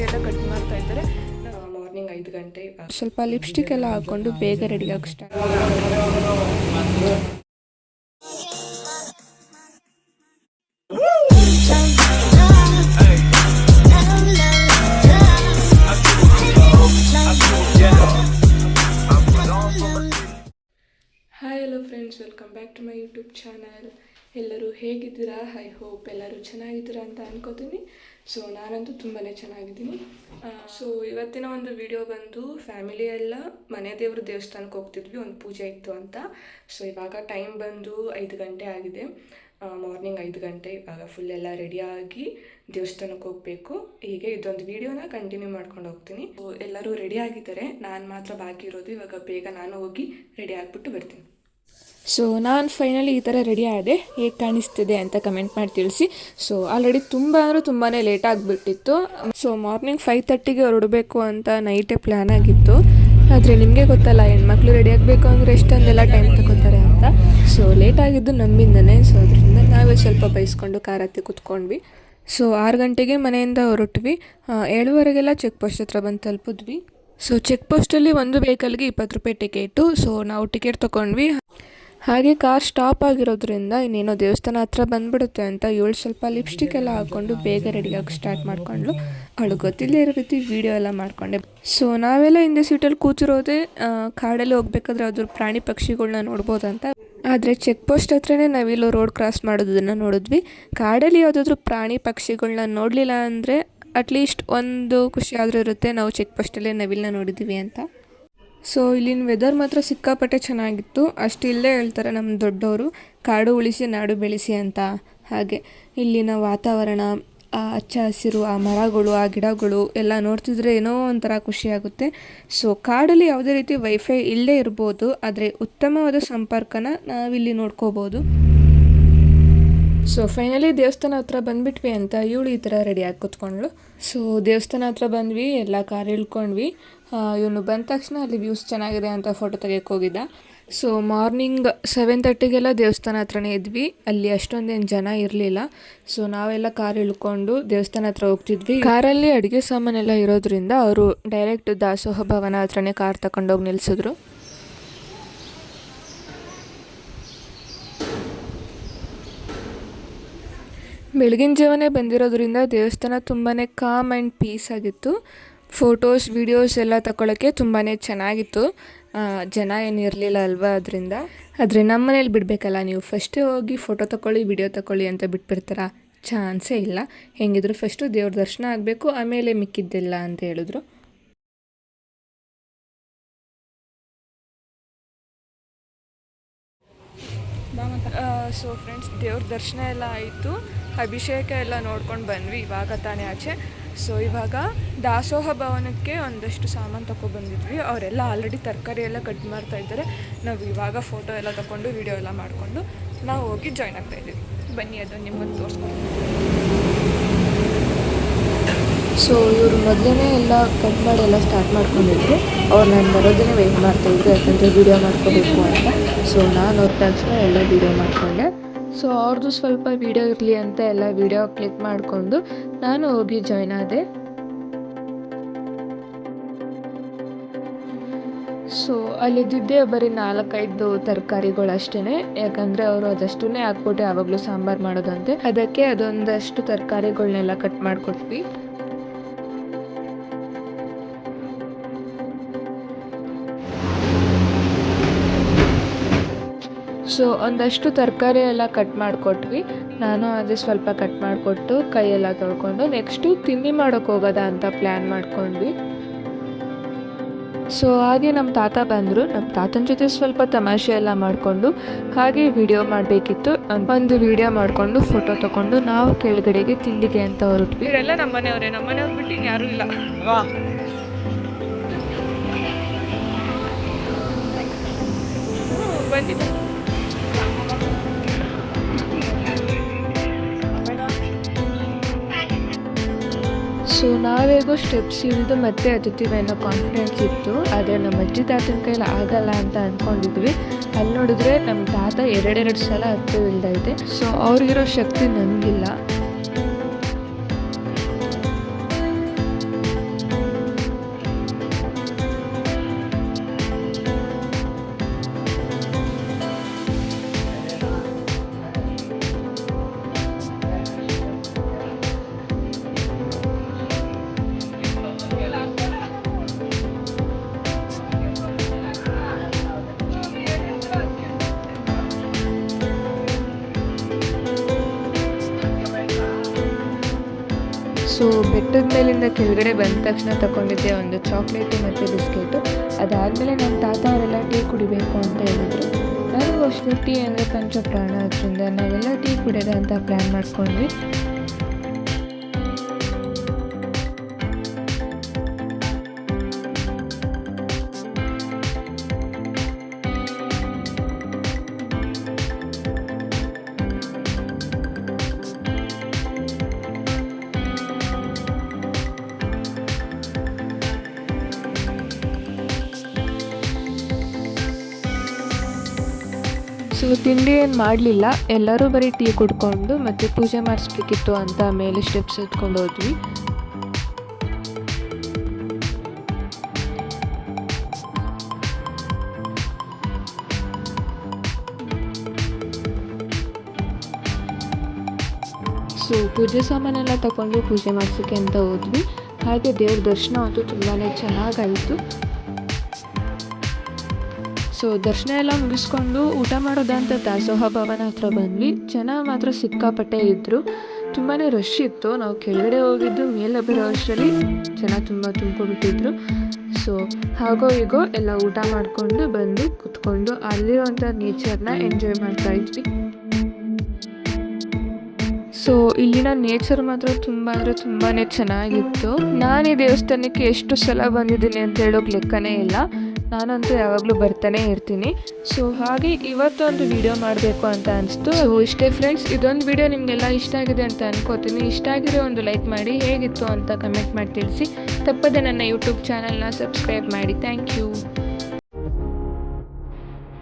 ತರಕಾರಿ ಎಲ್ಲ ಕಟ್ ಮಾಡ್ತಾ ಇದ್ದಾರೆ. ಮಾರ್ನಿಂಗ್ ಐದು ಗಂಟೆ ಸ್ವಲ್ಪ ಲಿಪ್ಸ್ಟಿಕ್ ಎಲ್ಲ ಹಾಕೊಂಡು ಬೇಗ ರೆಡಿ ಆಗಿ start hi hello friends welcome back to my YouTube channel ಎಲ್ಲರೂ ಹೇಗಿದ್ದೀರಾ? ಐ ಹೋಪ್ ಎಲ್ಲರೂ ಚೆನ್ನಾಗಿದ್ದೀರಾ ಅಂತ ಅನ್ಕೋತೀನಿ. ಸೊ ನಾನಂತೂ ತುಂಬಾ ಚೆನ್ನಾಗಿದ್ದೀನಿ. ಸೊ ಇವತ್ತಿನ ಒಂದು ವಿಡಿಯೋ ಬಂದು ಫ್ಯಾಮಿಲಿ ಎಲ್ಲ ಮನೆ ದೇವ್ರ ದೇವಸ್ಥಾನಕ್ಕೆ ಹೋಗ್ತಿದ್ವಿ. ಒಂದು ಪೂಜೆ ಇತ್ತು ಅಂತ. ಸೊ ಇವಾಗ ಟೈಮ್ ಬಂದು ಐದು ಗಂಟೆ ಆಗಿದೆ. ಮಾರ್ನಿಂಗ್ ಐದು ಗಂಟೆ. ಇವಾಗ ಫುಲ್ ಎಲ್ಲ ರೆಡಿಯಾಗಿ ದೇವಸ್ಥಾನಕ್ಕೆ ಹೋಗಬೇಕು. ಹೀಗೆ ಇದೊಂದು ವಿಡಿಯೋನ ಕಂಟಿನ್ಯೂ ಮಾಡ್ಕೊಂಡು ಹೋಗ್ತೀನಿ. ಎಲ್ಲರೂ ರೆಡಿ ಆಗಿದ್ದಾರೆ. ನಾನು ಮಾತ್ರ ಬಾಕಿ ಇರೋದು. ಇವಾಗ ಬೇಗ ನಾನು ಹೋಗಿ ರೆಡಿ ಆಗಿಬಿಟ್ಟು ಬರ್ತೀನಿ. ಸೊ ನಾನು ಫೈನಲಿ ಈ ಥರ ರೆಡಿ ಆದೆ. ಹೇಗೆ ಕಾಣಿಸ್ತಿದೆ ಅಂತ ಕಮೆಂಟ್ ಮಾಡಿ ತಿಳಿಸಿ. ಸೊ ಆಲ್ರೆಡಿ ತುಂಬ ಅಂದರೆ ತುಂಬಾ ಲೇಟ್ ಆಗಿಬಿಟ್ಟಿತ್ತು. ಸೊ ಮಾರ್ನಿಂಗ್ ಫೈವ್ ತರ್ಟಿಗೆ ಹೊರಡಬೇಕು ಅಂತ ನೈಟೇ ಪ್ಲ್ಯಾನ್ ಆಗಿತ್ತು. ಆದರೆ ನಿಮಗೆ ಗೊತ್ತಲ್ಲ, ಹೆಣ್ಮಕ್ಳು ರೆಡಿ ಆಗಬೇಕು ಅಂದರೆ ಎಷ್ಟೊಂದೆಲ್ಲ ಟೈಮ್ ತಗೋತಾರೆ ಅಂತ. ಸೊ ಲೇಟ್ ಆಗಿದ್ದು ನಮ್ಮಿಂದನೇ. ಸೊ ಅದರಿಂದ ನಾವೇ ಸ್ವಲ್ಪ ಬೈಸ್ಕೊಂಡು ಕಾರ್ ಹತ್ತಿ ಕುತ್ಕೊಂಡ್ವಿ. ಸೊ ಆರು ಗಂಟೆಗೆ ಮನೆಯಿಂದ ಹೊರಟ್ವಿ. ಏಳುವರೆಗೆಲ್ಲ ಚೆಕ್ ಪೋಸ್ಟ್ ಹತ್ರ ಬಂದು ತಲುಪಿದ್ವಿ. ಸೊ ಚೆಕ್ ಪೋಸ್ಟಲ್ಲಿ ಒಂದು ವೆಹಿಕಲ್ಗೆ ಇಪ್ಪತ್ತು ರೂಪಾಯಿ ಟಿಕೆಟು ಸೊ ನಾವು ಟಿಕೆಟ್ ತೊಗೊಂಡ್ವಿ ಹಾಗೆ ಕಾರ್ ಸ್ಟಾಪ್ ಆಗಿರೋದ್ರಿಂದ ಇನ್ನೇನೋ ದೇವಸ್ಥಾನ ಹತ್ರ ಬಂದ್ಬಿಡುತ್ತೆ ಅಂತ ಇವಳು ಸ್ವಲ್ಪ ಲಿಪ್ಸ್ಟಿಕ್ ಎಲ್ಲ ಹಾಕ್ಕೊಂಡು ಬೇಗ ರೆಡಿಯಾಗಿ ಸ್ಟಾರ್ಟ್ ಮಾಡ್ಕೊಂಡ್ಲು ಅವಳು ಗೊತ್ತಿಲ್ಲದೆ ಇರೋ ರೀತಿ ವೀಡಿಯೋ ಎಲ್ಲ ಮಾಡ್ಕೊಂಡೆ. ಸೊ ನಾವೆಲ್ಲ ಹಿಂದೆ ಸೀಟಲ್ಲಿ ಕೂತಿರೋದೇ ಕಾಡಲ್ಲಿ ಹೋಗ್ಬೇಕಾದ್ರೆ ಅದ್ರ ಪ್ರಾಣಿ ಪಕ್ಷಿಗಳನ್ನ ನೋಡ್ಬೋದಂತ. ಆದರೆ ಚೆಕ್ ಪೋಸ್ಟ್ ಹತ್ರನೇ ನಾವಿಲ್ಲೋ ರೋಡ್ ಕ್ರಾಸ್ ಮಾಡೋದನ್ನು ನೋಡಿದ್ವಿ. ಕಾಡಲ್ಲಿ ಯಾವುದಾದ್ರೂ ಪ್ರಾಣಿ ಪಕ್ಷಿಗಳನ್ನ ನೋಡಲಿಲ್ಲ ಅಂದರೆ ಅಟ್ಲೀಸ್ಟ್ ಒಂದು ಖುಷಿ ಆದರೂ ಇರುತ್ತೆ. ನಾವು ಚೆಕ್ ಪೋಸ್ಟಲ್ಲೇ ನವಿಲನ್ನ ನೋಡಿದ್ದೀವಿ ಅಂತ. ಸೊ ಇಲ್ಲಿನ ವೆದರ್ ಮಾತ್ರ ಸಿಕ್ಕಾಪಟ್ಟೆ ಚೆನ್ನಾಗಿತ್ತು. ಅಷ್ಟು ಇಲ್ಲೇ ಹೇಳ್ತಾರೆ ನಮ್ಮ ದೊಡ್ಡವರು ಕಾಡು ಉಳಿಸಿ, ನಾಡು ಬೆಳೆಸಿ ಅಂತ. ಹಾಗೆ ಇಲ್ಲಿನ ವಾತಾವರಣ, ಆ ಹಚ್ಚ ಹಸಿರು, ಆ ಮರಗಳು, ಆ ಗಿಡಗಳು ಎಲ್ಲ ನೋಡ್ತಿದ್ರೆ ಏನೋ ಒಂಥರ ಖುಷಿಯಾಗುತ್ತೆ ಸೊ ಕಾಡಲ್ಲಿ ಯಾವುದೇ ರೀತಿ ವೈಫೈ ಇಲ್ಲೇ ಇರ್ಬೋದು, ಆದರೆ ಉತ್ತಮವಾದ ಸಂಪರ್ಕನ ನಾವಿಲ್ಲಿ ನೋಡ್ಕೋಬೋದು. ಸೊ ಫೈನಲಿ ದೇವಸ್ಥಾನ ಹತ್ರ ಬಂದ್ಬಿಟ್ವಿ ಅಂತ ಇವಳು ಈ ಥರ ರೆಡಿಯಾಗಿ ಕೂತ್ಕೊಂಡ್ಳು. ಸೊ ದೇವಸ್ಥಾನ ಹತ್ರ ಬಂದ್ವಿ, ಎಲ್ಲ ಕಾರ್ ಇಳ್ಕೊಂಡ್ವಿ ಇವನು ಬಂದ ತಕ್ಷಣ ಅಲ್ಲಿ ವ್ಯೂಸ್ ಚೆನ್ನಾಗಿದೆ ಅಂತ ಫೋಟೋ ತೆಗಿಯಕ್ಕೆ ಹೋಗಿದ್ದ. ಸೊ ಮಾರ್ನಿಂಗ್ ಸೆವೆನ್ ತರ್ಟಿಗೆಲ್ಲ ದೇವಸ್ಥಾನ ಹತ್ರನೇ ಇದ್ವಿ. ಅಲ್ಲಿ ಅಷ್ಟೊಂದೇನು ಜನ ಇರಲಿಲ್ಲ. ಸೊ ನಾವೆಲ್ಲ ಕಾರ್ ಇಳ್ಕೊಂಡು ದೇವಸ್ಥಾನ ಹತ್ರ ಹೋಗ್ತಿದ್ವಿ. ಕಾರಲ್ಲಿ ಅಡುಗೆ ಸಾಮಾನೆಲ್ಲ ಇರೋದ್ರಿಂದ ಅವರು ಡೈರೆಕ್ಟ್ ದಾಸೋಹ ಭವನ ಹತ್ರನೇ ಕಾರ್ ತಗೊಂಡೋಗಿ ನಿಲ್ಲಿಸಿದ್ರು ಬೆಳಗಿನ ಜಾವನೇ ಬಂದಿರೋದ್ರಿಂದ ದೇವಸ್ಥಾನ ತುಂಬಾ ಕಾಮ್ ಆ್ಯಂಡ್ ಪೀಸ್ ಆಗಿತ್ತು. ಫೋಟೋಸ್ ವೀಡಿಯೋಸ್ ಎಲ್ಲ ತಗೊಳ್ಳೋಕ್ಕೆ ತುಂಬಾ ಚೆನ್ನಾಗಿತ್ತು. ಜನ ಏನಿರಲಿಲ್ಲ ಅಲ್ವಾ ಅದರಿಂದ. ಆದರೆ ನಮ್ಮ ಮನೇಲಿ ಬಿಡಬೇಕಲ್ಲ, ನೀವು ಫಸ್ಟೇ ಹೋಗಿ ಫೋಟೋ ತಗೊಳ್ಳಿ ವಿಡಿಯೋ ತಗೊಳ್ಳಿ ಅಂತ ಬಿಟ್ಬಿಡ್ತಾರ? ಚಾನ್ಸೇ ಇಲ್ಲ. ಹೆಂಗಿದ್ರು ಫಸ್ಟು ದೇವ್ರ ದರ್ಶನ ಆಗಬೇಕು, ಆಮೇಲೆ ಮಿಕ್ಕಿದ್ದಿಲ್ಲ ಅಂತ ಹೇಳಿದ್ರು. ಸೊ ಫ್ರೆಂಡ್ಸ್ ದೇವ್ರ ದರ್ಶನ ಎಲ್ಲ ಆಯಿತು. ಅಭಿಷೇಕ ಎಲ್ಲ ನೋಡ್ಕೊಂಡು ಬಂದ್ವಿ ಇವಾಗ ತಾನೇ ಆಚೆ. ಸೊ ಇವಾಗ ದಾಸೋಹ ಭವನಕ್ಕೆ ಒಂದಷ್ಟು ಸಾಮಾನು ತಗೊಬಂದಿದ್ವಿ ಅವರೆಲ್ಲ ಆಲ್ರೆಡಿ ತರಕಾರಿ ಎಲ್ಲ ಕಟ್ ಮಾಡ್ತಾ ಇದ್ದಾರೆ. ನಾವು ಇವಾಗ ಫೋಟೋ ಎಲ್ಲ ತಗೊಂಡು ವಿಡಿಯೋ ಎಲ್ಲ ಮಾಡಿಕೊಂಡು ನಾವು ಹೋಗಿ ಜಾಯ್ನ್ ಆಗ್ತಾ ಇದ್ದೀವಿ. ಬನ್ನಿ ಅದನ್ನು ನಿಮ್ಮನ್ನು ತೋರಿಸ್ಕೊಂಡು. ಸೊ ಇವರು ಮೊದಲೇ ಎಲ್ಲ ಕಟ್ ಮಾಡಿ ಎಲ್ಲ ಸ್ಟಾರ್ಟ್ ಮಾಡ್ಕೊಂಡಿದ್ರು. ಅವ್ರು ನಾನು ಬರೋದನ್ನೇ ವೆಯ್ಟ್ ಮಾಡ್ತಾಯಿದ್ರು ಯಾಕಂದರೆ ವೀಡಿಯೋ ಮಾಡ್ಕೋಬೇಕು ಅಂತ. ಸೊ ನಾನು ಅವ್ರ ತಕ್ಷಣ ಎಲ್ಲ ವೀಡಿಯೋ ಮಾಡಿಕೊಂಡೆ. ಸೊ ಅವ್ರದ್ದು ಸ್ವಲ್ಪ ವೀಡಿಯೋ ಇರಲಿ ಅಂತ ಎಲ್ಲ ವೀಡಿಯೋ ಕ್ಲಿಕ್ ಮಾಡಿಕೊಂಡು ನಾನು ಹೋಗಿ ಜಾಯ್ನ್ ಆದೆ. ಸೊ ಅಲ್ಲಿದ್ದಿದ್ದೇ ಬರೀ ನಾಲ್ಕೈದು ತರಕಾರಿಗಳು ಅಷ್ಟೇ ಯಾಕಂದರೆ ಅವರು ಅದಷ್ಟನ್ನೇ ಹಾಕ್ಬಿಟ್ಟು ಯಾವಾಗಲೂ ಸಾಂಬಾರು ಮಾಡೋದಂತೆ. ಅದಕ್ಕೆ ಅದೊಂದಷ್ಟು ತರಕಾರಿಗಳನ್ನೆಲ್ಲ ಕಟ್ ಮಾಡಿಕೊಟ್ವಿ. ಸೊ ಒಂದಷ್ಟು ತರಕಾರಿ ಎಲ್ಲ ಕಟ್ ಮಾಡಿಕೊಟ್ವಿ. ನಾನು ಅದೇ ಸ್ವಲ್ಪ ಕಟ್ ಮಾಡಿಕೊಟ್ಟು ಕೈಯೆಲ್ಲ ತೊಳ್ಕೊಂಡು ನೆಕ್ಸ್ಟು ತಿಂಡಿ ಮಾಡೋಕ್ಕೆ ಹೋಗೋದಾ ಅಂತ ಪ್ಲ್ಯಾನ್ ಮಾಡ್ಕೊಂಡ್ವಿ. ಸೊ ಹಾಗೆ ನಮ್ಮ ತಾತ ಬಂದರು. ನಮ್ಮ ತಾತನ ಜೊತೆ ಸ್ವಲ್ಪ ತಮಾಷೆ ಎಲ್ಲ ಮಾಡಿಕೊಂಡು ಹಾಗೆ ವಿಡಿಯೋ ಮಾಡಬೇಕಿತ್ತು. ಒಂದು ವಿಡಿಯೋ ಮಾಡಿಕೊಂಡು ಫೋಟೋ ತಗೊಂಡು ನಾವು ಕೆಳಗಡೆಗೆ ತಿಂಡಿಗೆ ಅಂತ ಹೊರಟ್ವಿ. ಇವರೆಲ್ಲ ನಮ್ಮ ಮನೆಯವರೇ ನಮ್ಮ ಮನೆಯವ್ರು ಬಿಟ್ಟು ಯಾರೂ ಇಲ್ಲ ಬಂದಿದ್ದೆ. ನಾವೇಗೋ ಸ್ಟೆಪ್ಸ್ ಇಳಿದು ಮತ್ತೆ ಹತ್ತುತ್ತೀವಿ ಅನ್ನೋ ಕಾನ್ಫಿಡೆನ್ಸ್ ಇತ್ತು, ಆದರೆ ನಮ್ಮ ಅಜ್ಜಿ ತಾತನ ಕೈಲಿ ಆಗಲ್ಲ ಅಂತ ಅಂದ್ಕೊಂಡಿದ್ವಿ ಅಲ್ಲಿ ನೋಡಿದ್ರೆ ನಮ್ಮ ತಾತ ಎರಡೆರಡು ಸಲ ಹತ್ತು ಇಳ್ದೈತೆ ಸೊ ಅವ್ರಿಗಿರೋ ಶಕ್ತಿ ನನಗಿಲ್ಲ ಸೊ ಬೆಟ್ಟದ ಮೇಲಿಂದ ಕೆಳಗಡೆ ಬಂದ ತಕ್ಷಣ ತಗೊಂಡಿದ್ದೆ ಒಂದು ಚಾಕ್ಲೇಟು ಮತ್ತು ಬಿಸ್ಕೆಟು. ಅದಾದಮೇಲೆ ನಮ್ಮ ತಾತ ಅವರೆಲ್ಲ ಟೀ ಕುಡಿಬೇಕು ಅಂತ ಹೇಳಿದ್ರು. ನನಗೂ ಅಷ್ಟು ಟೀ ಅಂದರೆ ಪಂಚಪ್ರಾಣ ಅದರಿಂದ ನಾವೆಲ್ಲ ಟೀ ಕುಡಿಯೋದ ಅಂತ ಪ್ಲ್ಯಾನ್ ಮಾಡ್ಕೊಂಡ್ವಿ. ಸೊ ತಿಂಡಿ ಏನು ಮಾಡಲಿಲ್ಲ. ಎಲ್ಲರೂ ಬರೀ ಟೀ ಕುಡ್ಕೊಂಡು ಮತ್ತು ಪೂಜೆ ಮಾಡಿಸ್ಬೇಕಿತ್ತು ಅಂತ ಮೇಲೆ ಸ್ಟೆಪ್ಸ್ ಎತ್ಕೊಂಡು ಹೋದ್ವಿ. ಸೊ ಪೂಜೆ ಸಾಮಾನೆಲ್ಲ ತಗೊಂಡು ಪೂಜೆ ಮಾಡಿಸೋಕ್ಕೆ ಅಂತ ಹೋದ್ವಿ. ಹಾಗೆ ದೇವ್ರ ದರ್ಶನ ಅಂತೂ ತುಂಬಾ ಚೆನ್ನಾಗಾಯಿತು. ಸೊ ದರ್ಶನ ಎಲ್ಲ ಮುಗಿಸ್ಕೊಂಡು ಊಟ ಮಾಡೋದಂತ ದಾಸೋಹ ಭವನ ಹತ್ರ ಬಂದ್ವಿ. ಜನ ಮಾತ್ರ ಸಿಕ್ಕಾಪಟ್ಟೆ ಇದ್ದರು ತುಂಬಾ ರಶ್ ಇತ್ತು. ನಾವು ಕೆಳಗಡೆ ಹೋಗಿದ್ದು, ಮೇಲೆ ಬರೋ ಅಷ್ಟರಲ್ಲಿ ಜನ ತುಂಬ ತುಂಬಿಕೊಂಡಿದ್ರು ಸೊ ಹಾಗೋ ಹೀಗೋ ಎಲ್ಲ ಊಟ ಮಾಡಿಕೊಂಡು ಬಂದು ಕುತ್ಕೊಂಡು ಅಲ್ಲಿರುವಂಥ ನೇಚರ್ನ ಎಂಜಾಯ್ ಮಾಡ್ತಾ ಇದ್ವಿ. ಸೊ ಇಲ್ಲಿನ ನೇಚರ್ ಮಾತ್ರ ತುಂಬ ಅಂದರೆ ತುಂಬಾ ಚೆನ್ನಾಗಿತ್ತು. ನಾನು ಈ ದೇವಸ್ಥಾನಕ್ಕೆ ಎಷ್ಟು ಸಲ ಬಂದಿದ್ದೀನಿ ಅಂತ ಹೇಳೋಕೆ ಲೆಕ್ಕನೇ ಇಲ್ಲ. ನಾನಂತೂ ಯಾವಾಗಲೂ ಬರ್ತಾನೆ ಇರ್ತೀನಿ. ಸೊ ಹಾಗೆ ಇವತ್ತೊಂದು ವಿಡಿಯೋ ಮಾಡಬೇಕು ಅಂತ ಅನಿಸ್ತು. ಸೊ ಇಷ್ಟೇ ಫ್ರೆಂಡ್ಸ್ ಇದೊಂದು ವಿಡಿಯೋ ನಿಮಗೆಲ್ಲ ಇಷ್ಟ ಆಗಿದೆ ಅಂತ ಅನ್ಕೋತೀನಿ. ಇಷ್ಟ ಆಗಿರೋ ಒಂದು ಲೈಕ್ ಮಾಡಿ ಹೇಗಿತ್ತು ಅಂತ ಕಮೆಂಟ್ ಮಾಡಿ ತಿಳಿಸಿ. ತಪ್ಪದೆ ನನ್ನ ಯೂಟ್ಯೂಬ್ ಚಾನಲ್ನ ಸಬ್ಸ್ಕ್ರೈಬ್ ಮಾಡಿ. Thank you